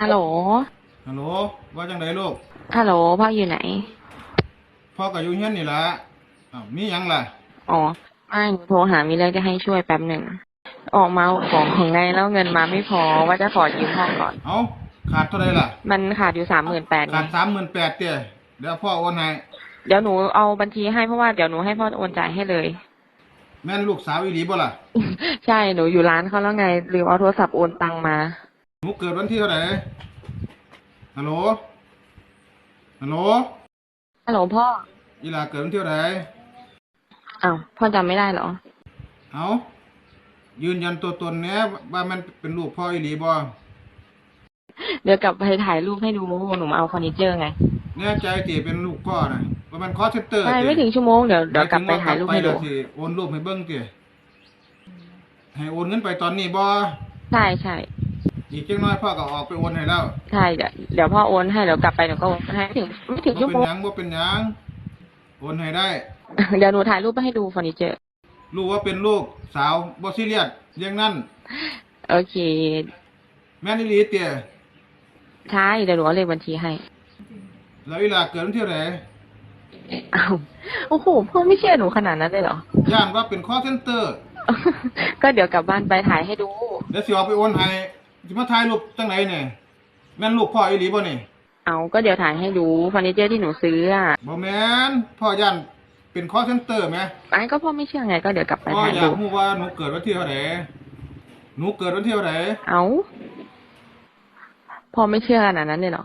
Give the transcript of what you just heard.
ฮัลโหล ฮัลโหล ว่าจังไดลูก ฮัลโหลพ่ออยู่ไหน พ่อก็อยู่เฮียนนี่ล่ะอ้าวมีหยังล่ะ อ๋อไม่หนูโทรหามีเรื่องจะให้ช่วยแป๊บหนึ่ง ออกมาเอาของข้างในแล้วเงินมาไม่พอว่าจะขอยืมห้องก่อน เอาขาดเท่าไหร่ล่ะ มันขาดอยู่สามหมื่นแปดขาดสามหมื่นแปดเตี้ยเดี๋ยวพ่อโอนให้ เดี๋ยวหนูเอาบัญชีให้เพราะว่าเดี๋ยวหนูให้พ่อโอนจ่ายให้เลย แม่นลูกสาวอีหลีบ่ล่ะ ใช่หนูอยู่ร้านเขาแล้วไงลืมเอาโทรศัพท์โอนตังมา หนูเกิดวันที่เท่าไหร่ฮัลโหลฮัลโหลฮัลโหลพ่ออีหลาเกิดวันที่เท่าไหร่อ้าวพ่อจำไม่ได้เหรอ เอายืนยันตัวตนเนี้ยว่ามันเป็นลูกพ่ออีหลีบ่เดี๋ยวกลับไปถ่ายรูปให้ดูหนูมาเอาเฟอร์นิเจอร์ไงแน่ใจติเป็นลูกพ่อน่ะว่ามันคอเซ็นเตอร์ใช่ไม่ถึงชั่วโมงเดี๋ยวเดี๋ยวกลับไปถ่ายรูปให้ดูไปแล้วสิโอนรูปให้เบิ่งติให้โอนเงินไปตอนนี้บ่ใช่ใช่ อีกจังน้อยพ่อก็ออกไปโอนให้แล้วใช่เดี๋ยวเดี๋ยวพ่อโอนให้เดี๋ยวกลับไปหนูก็โอนให้ไม่ถึงไม่ถึงบ่ชั่วเป็โมนงหยังบ่เป็นหยังโอนให้ได้ เดี๋ยวหนูถ่ายรูปไปให้ดูเฟอร์นิเจอร์รู้ว่าเป็นลูกสาวบ่ซีเรียสเรื่องนั้น โอเค แม่นอีหลีเตี้ยใช่เดี๋ยวหนูเอาเลขบัญชีให้แล้วอีหลาเกิดวันที่เท่าไหร่อ้าวโอ้โหพ่อไม่เชื่อหนูขนาดนั้นเลยเหรอ ย่านว่าเป็นคอเซ็นเตอร์ ก็เดี๋ยวกลับบ้านไปถ่ายให้ดูเดี๋ยวสิเอาไปโอนให้ สิมาถ่ายรูปจังไหนเนี่ยแม่นลูกพ่ออีหลีบ่นี่เอาก็เดี๋ยวถ่ายให้ดูเฟอร์นิเจอร์ที่หนูซื้ออะบ่แม่นพ่อย่านเป็นคอเซ็นเตอร์ไหมไอ้ก็พ่อไม่เชื่อไงก็เดี๋ยวกลับไปพ่อถ่ายอยาดูกรู้ว่าหนูเกิดวันที่เท่าไหร่หนูเกิดวันที่เท่าไหร่เอาพ่อไม่เชื่อขนาดนั้นเลยเหรอ